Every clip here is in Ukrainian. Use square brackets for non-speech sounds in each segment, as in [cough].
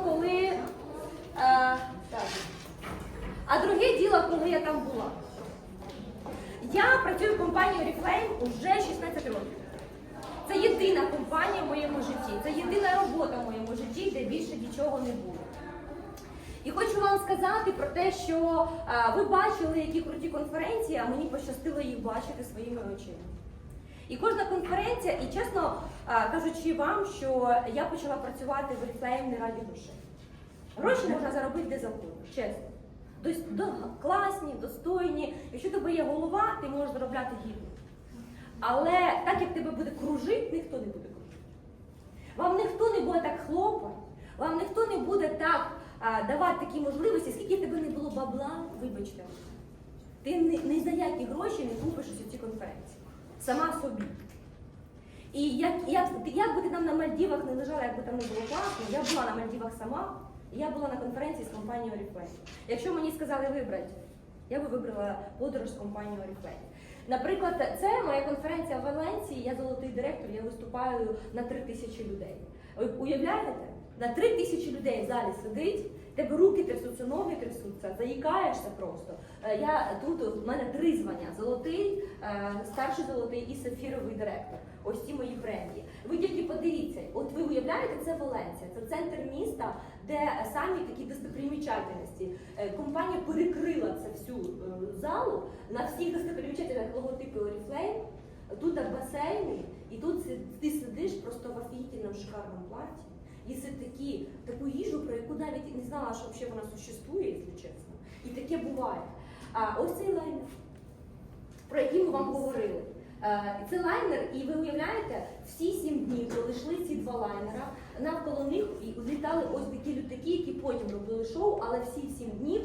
коли. Е, так. А друге діло, коли я там була. Я працюю в компанії Oriflame уже 16 років. Це єдина компанія в моєму житті, це єдина робота в моєму житті, де більше нічого не було. І хочу вам сказати про те, що а, ви бачили, які круті конференції, а мені пощастило їх бачити своїми очима. І кожна конференція, і чесно кажучи вам, що я почала працювати в Oriflame не раді грошей. Гроші можна заробити де завгодно, чесно. До- класні, достойні. Якщо тебе є голова, ти можеш заробляти гідно. Але так як тебе буде кружити, ніхто не буде кружити. Вам ніхто не буде так хлопати, вам ніхто не буде так а, давати такі можливості, скільки тебе не було бабла, вибачте. Ти ні, ні за які гроші не купиш усі ці конференції. Сама собі. І як, як, як би ти там на Мальдівах не лежала, як би там не було класно, я була на Мальдівах сама, і я була на конференції з компанією Oriflame. Якщо мені сказали вибрати, я би вибрала подорож з компанією Oriflame. Наприклад, це моя конференція в Валенції, я золотий директор, я виступаю на 3 тисячі людей. Уявляєте? На 3 тисячі людей в залі сидить, тебе руки трясуться, ноги трясуться, заїкаєшся просто. Е, Я тут в мене три звання: золотий, е, старший золотий і сафіровий директор. Ось ці мої премії. Ви тільки подивіться, от ви уявляєте, це Валенція, це центр міста, де самі такі достопримічательності. Е, Компанія перекрила це всю залу на всіх достопримічательних логотипи Oriflame. Тут басейни, і тут ти сидиш просто в офігітельному шикарному платі. Їси такі, таку їжу, про яку навіть не знала, що взагалі вона существує, якщо чесно. І таке буває. А ось цей лайнер, про який ми вам говорили. Це лайнер, і ви уявляєте, всі сім днів, коли йшли ці два лайнера, навколо них літали ось такі літаки, які потім робили шоу, але всі сім днів,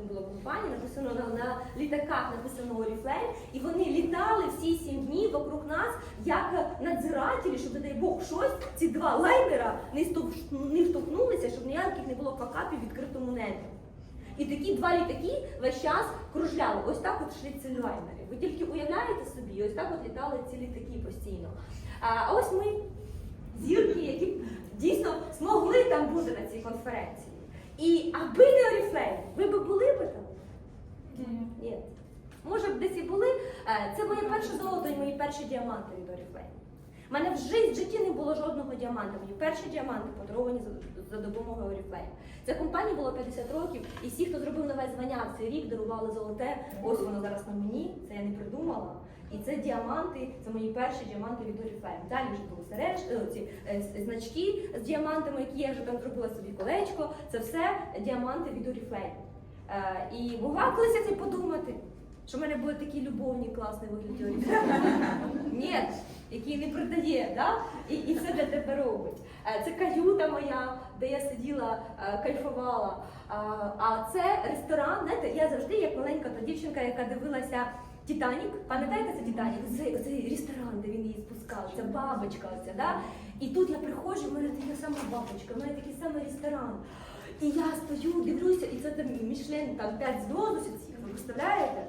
от дивіться, 50 років це була компанія, написано на, на літаках, написано Oriflame, і вони літали всі сім днів вокруг нас, як надзирателі, щоб, дай Бог, щось, ці два лайнера не, не штовхнулися, щоб ніяких не було факапів в відкритому небі. І такі два літаки весь час кружляли. Ось так от йшли ці лайнери. Ви тільки уявляєте собі, ось так от літали ці літаки постійно. А ось ми, зірки, які дійсно змогли там бути на цій конференції. І аби не Oriflame, ви б були б там? Ні. Може б десь і були. Е, Це моє перше золото і мої перші діаманти від Oriflame. У мене в житті, не було жодного діаманта. Мені перші діаманти подаровані за, допомогою Oriflame. Це компанії було 50 років, і всі, хто зробив нове звання в цей рік, дарували золоте. Ось воно зараз на мені, це я не придумала. І це діаманти, це мої перші діаманти від Oriflame. Далі вже були сережки, е, ці е, значки з діамантами, які я вже там зробила собі колечко. Це все діаманти від. Е, і могла колись це подумати, що в мене буде такий любовний класний вигляд [laughs] Ні, який не продає, да? і, і все для тебе робить. Е, Це каюта моя, де я сиділа, е, кайфувала. А, а це ресторан, знаєте, я завжди, як маленька та дівчинка, яка дивилася Титанік. Пам'ятаєте це Титанік? Цей, цей ресторан, де він її спускав, ця бабочка оця, да? І тут я приходжу, в мене така сама бабочка, в мене такий самий ресторан. І я стою, дивлюся, і це там Мішлен, там 5 зв'язок усіх, ви представляєте?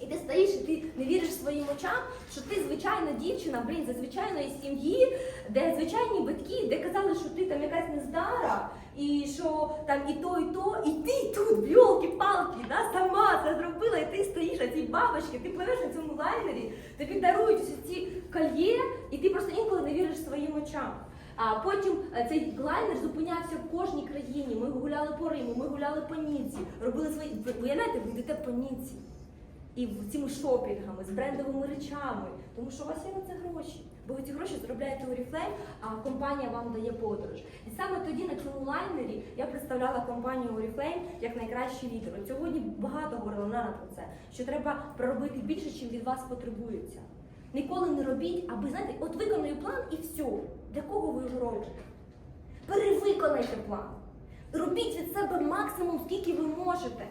І ти стоїш, і ти не віриш своїм очам, що ти звичайна дівчина, блін, з звичайної сім'ї, де звичайні батьки, де казали, що ти там якась нездара, і що там і то, і то, і ти тут, бьолки-палки, да, сама це зробила, і ти стоїш на цій бабочці, ти пливеш на цьому лайнері, тобі дарують усі ці кольє, і ти просто інколи не віриш своїм очам. А потім е, цей лайнер зупинявся в кожній країні. Ми гуляли по Риму, ми гуляли по Ніці, робили свої. Ви уявляєте, ви йдете по Ніці і цими шопінгами, з брендовими речами, тому що у вас є на це гроші. Бо ви ці гроші заробляєте у Oriflame, а компанія вам дає подорож. І саме тоді на цьому лайнері я представляла компанію Oriflame як найкращий лідер. Сьогодні багато говорила про це, що треба проробити більше, чим від вас потребується. Ніколи не робіть, аби знаєте, от виконую план і все. Для кого ви його робите? Перевиконайте план. Робіть від себе максимум, скільки ви можете.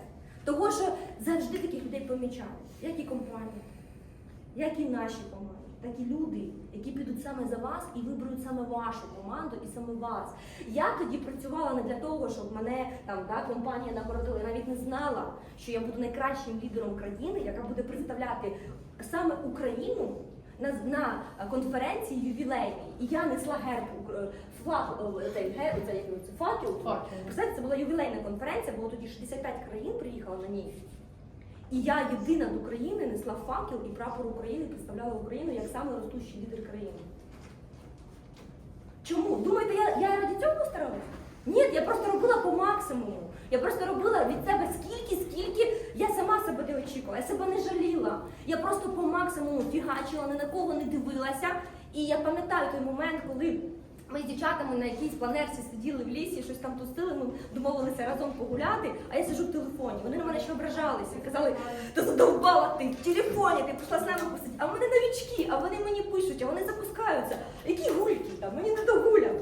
Того, що завжди таких людей помічали, як і компанії, як і наші команди. Такі люди, які підуть саме за вас і виберуть саме вашу команду і саме вас. Я тоді працювала не для того, щоб мене там да, компанія нагородила. Я навіть не знала, що я буду найкращим лідером країни, яка буде представляти саме Україну на, на конференції ювілейній, і я несла герб флаг, цей факел. Факел. Представляєте, це була ювілейна конференція, було тоді 65 країн приїхало на ній. І я єдина з України несла факел і прапор України представляла Україну як саме ростущий лідер країни. Чому? Думаєте, я, я раді цього старалася? Ні, я просто робила по максимуму. Я просто робила від себе скільки, скільки я сама себе не очікувала. Я себе не жаліла. Я просто по максимуму фігачила, ні на кого не дивилася. І я пам'ятаю той момент, коли ми з дівчатами на якійсь планерці сиділи в лісі, щось там тустили, ми домовилися разом погуляти, а я сиджу в телефоні. Вони на мене ще ображалися і казали, та задовбала ти в телефоні, ти прийшла з нами посидіти. А вони новічки, а вони мені пишуть, а вони запускаються. Які гульки там, мені не до гуляв.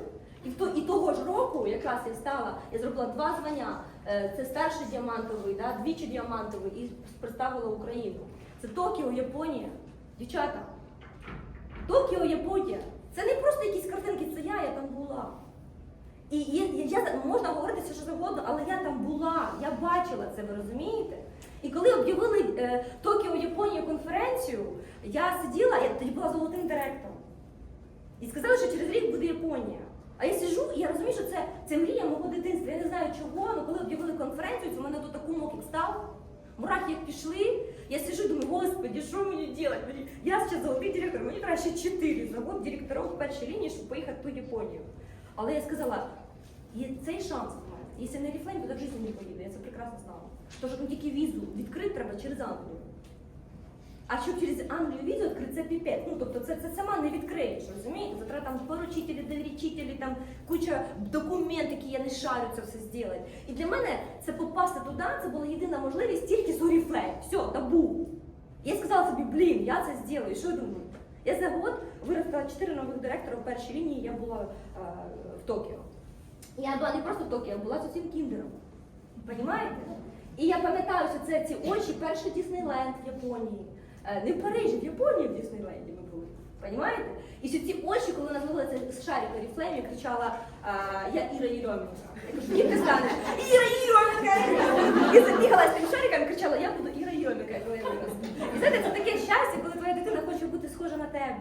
І, то, і того ж року, якраз я стала, я зробила два звання. Е, Це старший діамантовий, да, двічі діамантовий і представила Україну. Це Токіо, Японія. Дівчата, Токіо, Японія. Це не просто якісь картинки, це я, я там була. І я, можна говорити все що завгодно, але я там була, я бачила це, ви розумієте? І коли об'явили е, Токіо Японію конференцію, я сиділа, я тоді була золотим директором. І сказали, що через рік буде Японія. А я сиджу, і я розумію, що це, це мрія мого дитинства. Я не знаю чого, але коли об'явили конференцію, це в мене тут такий мокік став. Мурахи як пішли, я сижу і думаю, господи, що мені робити? Я ще золотий директор, мені треба ще чотири завод директорів в першій лінії, щоб поїхати ту Японію. Але я сказала, є цей шанс в мене. Якщо не ріфлейм, то в житті не поїду, я це прекрасно знала. Тож там тільки візу відкрити треба через Англію. А щоб через Англію візу відкрити, це піпець. Ну, тобто це, це сама не відкриєш, розумієте? Це там поручителі, довірителі, там куча документів, які я не шарю це все зробити. І для мене це попасти туди, це була єдина можливість тільки з Oriflame. Все, табу. Я сказала собі, блін, я це зроблю. Що ви думаєте? Я за год виростила чотири нових директора в першій лінії, я була е, в Токіо. Я була не просто в Токіо, я була з усім кіндером. Понімаєте? І я пам'ятаю, що це ці очі, перший Діснейленд в Японії. Е, Не в Парижі, в Японії в Діснейленді ми були. Понімаєте? І що ці очі, коли нас вели це з шарика Ріфлейм, я кричала я Іра Єрьомінка. Я кажу, ким ти станеш? Іра Єрьомінка! І забігала з тим шариком і кричала, я буду Іра Єрьомінка, коли я виросту. І знаєте, це таке щастя, коли твоя дитина хоче бути схожа на тебе.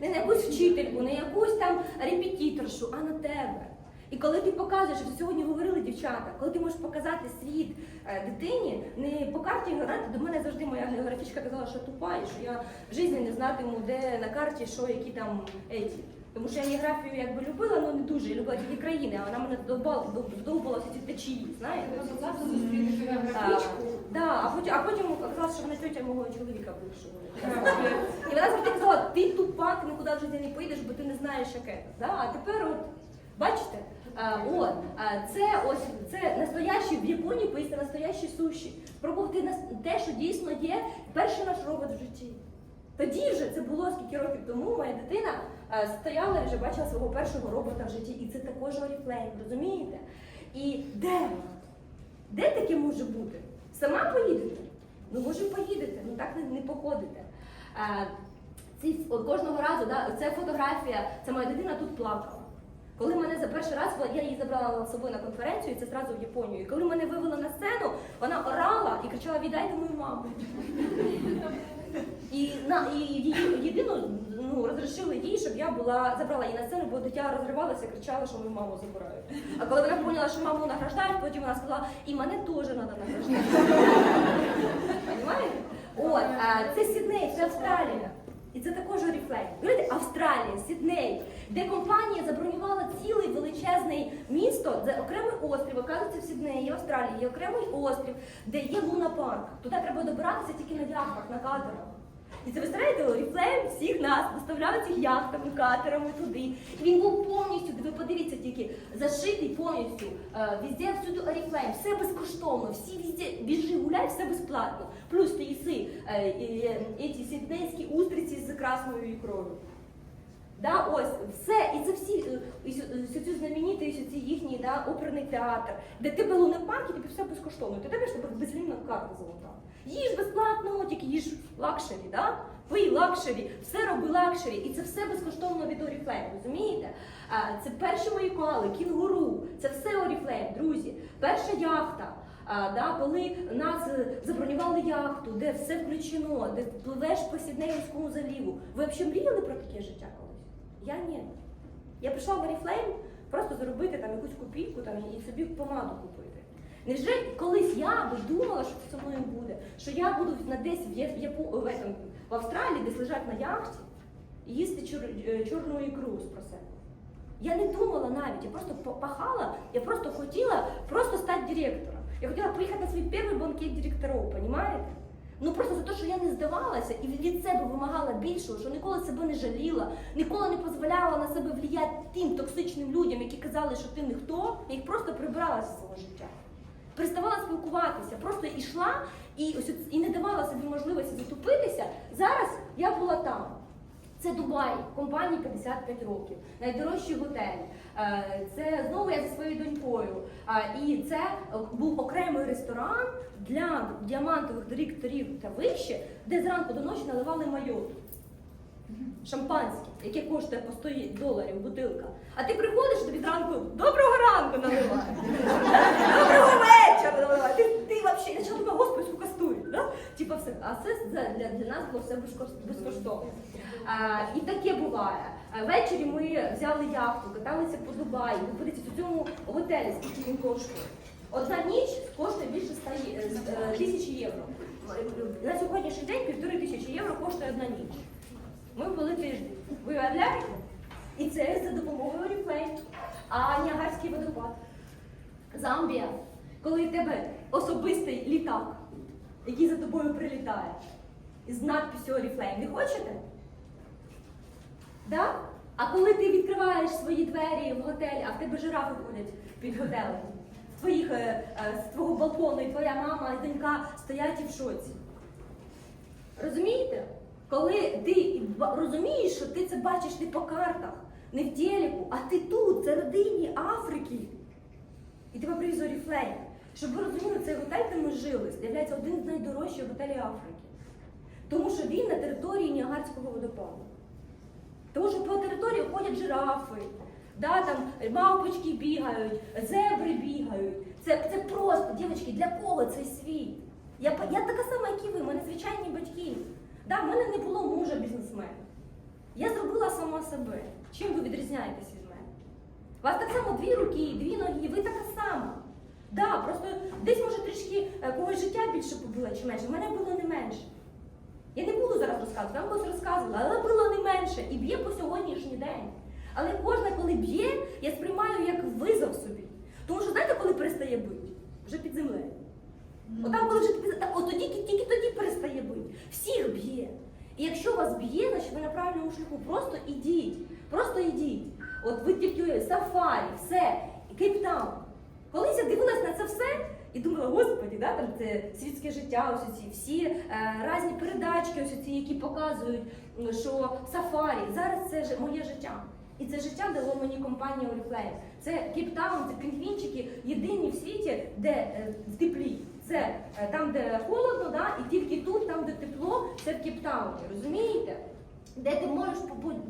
Не на якусь вчительку, не якусь там репетиторшу, а на тебе. І коли ти показуєш, що сьогодні говорили дівчата, коли ти можеш показати світ е, дитині, не по карті географії, до мене завжди моя географічка казала, що тупа, і що я в житті не знатиму, де на карті, що які там еті. Тому що я географію якби любила, але не дуже. Я любила тільки країни, а вона мене довбала, довбала всі ці течії, знаєте? Да, а потім, а потім оказалося, що вона тетя мого чоловіка бившого. І вона завжди казала, ти тупа, ти нікуди в житті не поїдеш, бо ти не знаєш, яке. А тепер от, бачите, от, це ось це настоящі в Японії поїсти настоящі суші. Спробувати нас- те, що дійсно є, перший наш робот в житті. Тоді вже це було скільки років тому, моя дитина стояла і вже бачила свого першого робота в житті. І це також Oriflame, розумієте? І де? Де таке може бути? Сама поїдете? Ну, може, поїдете, ну так не, не походите. Ці, от кожного разу, да, це фотографія, це моя дитина тут плакала. Коли мене за перший раз, я її забрала з собою на конференцію, і це зразу в Японію. І коли мене вивели на сцену, вона орала і кричала: Віддайте мою маму. І на і єдину ну розрішили їй, щоб я була забрала її на сцену, бо дитя розривалася, кричала, що мою маму забирають. А коли вона поняла, що маму награждають, потім вона сказала, і мене теж треба награждати. От а, це Сідней, це Австралія. І це також. Говорите, Австралія, Сідней, де компанія забронювала цілий величезний місто, це окремий острів, оказується в Сіднеї, Австралії є окремий острів, де є лунапарк. Туди треба добиратися тільки на яхтах, на катерах. І це ви представляєте, Oriflame всіх нас доставляли цих яхтами, катерами туди. І він був повністю, ви подивіться тільки, зашитий повністю. Е, Везде всюди Oriflame, все безкоштовно, всі везде, біжи, гуляй, все безплатно. Плюс ти їси е, е, е, ці сіднейські устриці з красною ікрою. Да, ось все, і це всі е, сю- всю цю знаменитий ці їхній да, оперний театр, де ти було не парк, і тобі все безкоштовно. Ти тебе тебе безлімна карта золота. Їж безплатно, тільки їж лакшері, да? пий лакшері, все роби лакшері, і це все безкоштовно від Oriflame, розумієте? А, це перші мої коали, кінгуру, це все Oriflame, друзі. Перша яхта. А, да, коли нас е, забронювали яхту, де все включено, де пливеш по Сіднеївському заліву. Ви взагалі мріяли про таке життя? Я ні. Я прийшла в Oriflame просто заробити там якусь копійку там, і собі помаду купити. Невже колись я би думала, що це мною буде? Що я буду на десь в, Япу- в, этом, в Австралії, десь лежать на яхті і їсти чор, е, чорну ікру з просеку. Я не думала навіть, я просто пахала, я просто хотіла просто стати директором. Я хотіла приїхати на свій перший банкет директорів, понімаєте? Ну просто за те, що я не здавалася і від себе вимагала більшого, що ніколи себе не жаліла, ніколи не дозволяла на себе вліяти тим токсичним людям, які казали, що ти ніхто, я їх просто прибрала з свого життя. Переставала спілкуватися, просто йшла і ось і не давала собі можливості затупитися. Зараз я була там. Це Дубай, компанії 55 років, найдорожчий готель. Е, Це знову я зі своєю донькою. Е, І це був окремий ресторан для діамантових директорів та вище, де зранку до ночі наливали майот. Шампанське, яке коштує по 100 доларів бутилка. А ти приходиш тобі зранку доброго ранку наливають. Доброго вечора наливають. Ти, взагалі, я думаю, господи, стоїть. Да? Типа все. А це для, для нас було все безкош- безкоштовно. А, і таке буває. Ввечері ми взяли яхту, каталися по Дубаї. Ви подивіться, у цьому готелі скільки він коштує. Одна ніч коштує більше 100 є- е, е, тисячі євро. На сьогоднішній день півтори тисячі євро коштує одна ніч. Ми були тиждень. Ви уявляєте? І це за допомогою Oriflame. А Ніагарський водопад. Замбія, коли в тебе особистий літак, який за тобою прилітає, із надписю Oriflame. Не хочете? Да? А коли ти відкриваєш свої двері в готелі, а в тебе жирафи ходять під готелем, з, твоїх, е, е, з твого балкону, і твоя мама і донька стоять і в шоці. Розумієте? Коли ти розумієш, що ти це бачиш не по картах, не в телеку, а ти тут, це родині Африки. І тебе привіз Oriflame. Щоб ви розуміли, цей готель, де ми жили, з'являється один з найдорожчих готелів Африки. Тому що він на території Ніагарського водопаду. Тому що по території ходять жирафи, да, там мавпочки бігають, зебри бігають. Це, це просто, дівчатки, для кого цей світ? Я, я така сама, як і ви, в мене звичайні батьки. Да, в мене не було мужа бізнесмена. Я зробила сама себе. Чим ви відрізняєтесь від мене? У вас так само дві руки, дві ноги, ви така сама. Да, просто десь може трішки е, когось життя більше побило чи менше. В мене було не менше. Я не буду зараз розказувати, вам колись розказувала, але було не менше і б'є по сьогоднішній день. Але кожна, коли б'є, я сприймаю як визов собі. Тому що знаєте, коли перестає бити? Вже під землею. Отам, коли вже от тоді, тільки тоді перестає бити. Всіх б'є. І якщо вас б'є, значить ви на правильному шляху. Просто ідіть. Просто ідіть. От ви тільки сафарі, все, кейптаун. Колись я дивилась на це все і думала, господі, да, там це світське життя, ось ці всі е, різні передачки, ось ці, які показують, що сафарі. Зараз це ж моє життя. І це життя дало мені компанія Oriflame. Це Кейптаун, це пінгвінчики, єдині в світі, де е, в теплі. Це е, там, де холодно, да, і тільки тут, там, де тепло, це в Кейптауні. Розумієте? Де ти можеш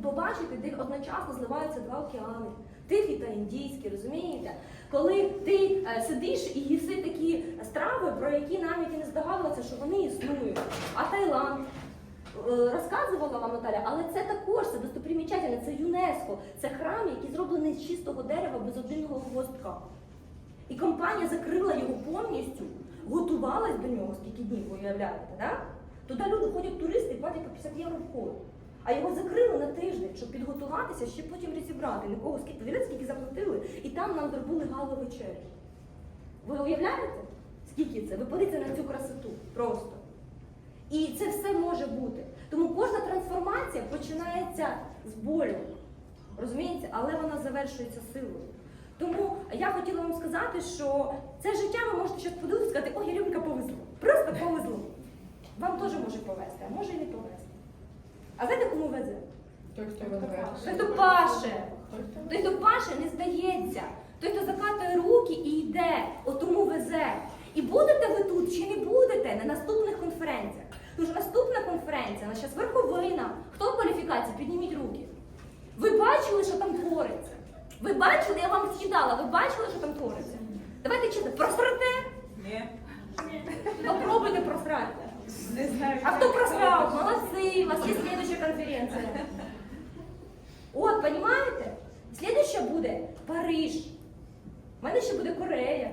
побачити, де одночасно зливаються два океани. Тихий та індійський, розумієте? Коли ти е, сидиш і їси такі страви, про які навіть і не здогадувалися, що вони існують. А Таїланд е, розказувала вам Наталя, але це також це достопримічательне, це ЮНЕСКО, це храм, який зроблений з чистого дерева без одного гвоздка. І компанія закрила його повністю, готувалась до нього, скільки днів, уявляєте, да? Туди люди ходять туристи і платять по 50 євро вход. А його закрили на тиждень, щоб підготуватися, ще потім розібрати. Нікого скільки повіряєте, скільки заплатили, і там нам зробили галу вечерю. Ви уявляєте, скільки це? Ви подивіться на цю красоту просто. І це все може бути. Тому кожна трансформація починається з болю. Розумієте? Але вона завершується силою. Тому я хотіла вам сказати, що це життя ви можете щось подивитися і сказати, ой, Іринка повезло. Просто повезло. Вам теж може повезти, а може і не повезти. А знаєте, кому везе? Той, хто веде. Той, хто паше. Той, хто паше, не здається. Той, хто закатує руки і йде, от тому везе. І будете ви тут чи не будете на наступних конференціях? Тому що наступна конференція, наша верховина. Хто в кваліфікації? Підніміть руки. Ви бачили, що там твориться? Ви бачили, я вам скидала, ви бачили, що там твориться? Давайте чесно, просрете? Ні. Попробуйте просрати. Не знаю. А кто просрал? Молодцы, у вас есть следующая конференция. От, понимаете? Следующа буде Париж. У мене ще буде Корея.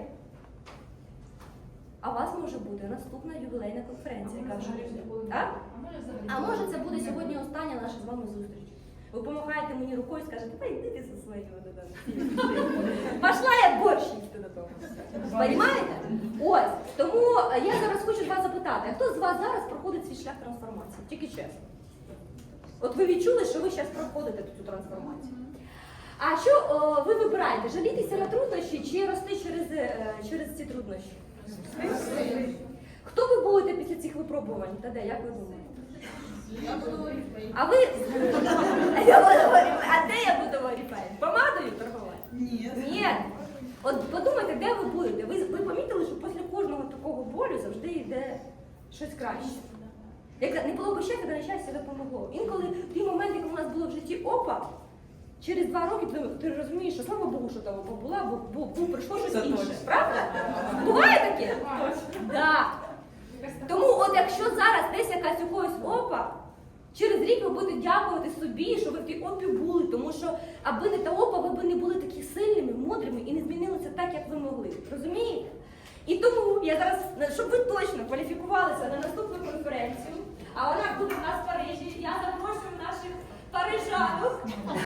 А у вас може бути наступна ювілейна конференція, яка вже буде. А може це буде сьогодні остання наша з вами зустріч. Ви помахаєте мені рукою і скажете, та йди ти зі своєю. Пошла я борщ їсти додому. Понимаєте? Ось. Тому е, я зараз хочу вас запитати, а хто з вас зараз проходить свій шлях трансформації? Тільки чесно. От ви відчули, що ви зараз проходите цю трансформацію. А що о, ви вибираєте? Жалітися на труднощі чи рости через, е, через ці труднощі? Хто ви будете після цих випробувань? Та де, як ви думаєте? А ви. Я буду Oriflame. А де я буду Oriflame? Помадою торгувати? Ні. Ні. От подумайте, де ви будете. Ви, ви помітили, що після кожного такого болю завжди йде щось краще. Як не було б щастя, то нещастя допомогло. Інколи в ті моменти, коли у нас було в житті опа, через два роки ти, ти розумієш, що слава Богу, що там опа була, бо, бо, бо прийшло щось інше. Правда? Буває таке? Да. Тому от якщо зараз десь якась у когось опа, Через рік ви будете дякувати собі, що ви в тій опі були, тому що аби не та опа, ви б не були такі сильними, мудрими і не змінилися так, як ви могли. Розумієте? І тому я зараз, щоб ви точно кваліфікувалися на наступну конференцію, а вона буде в нас в Парижі. Я запрошую наших парижанок.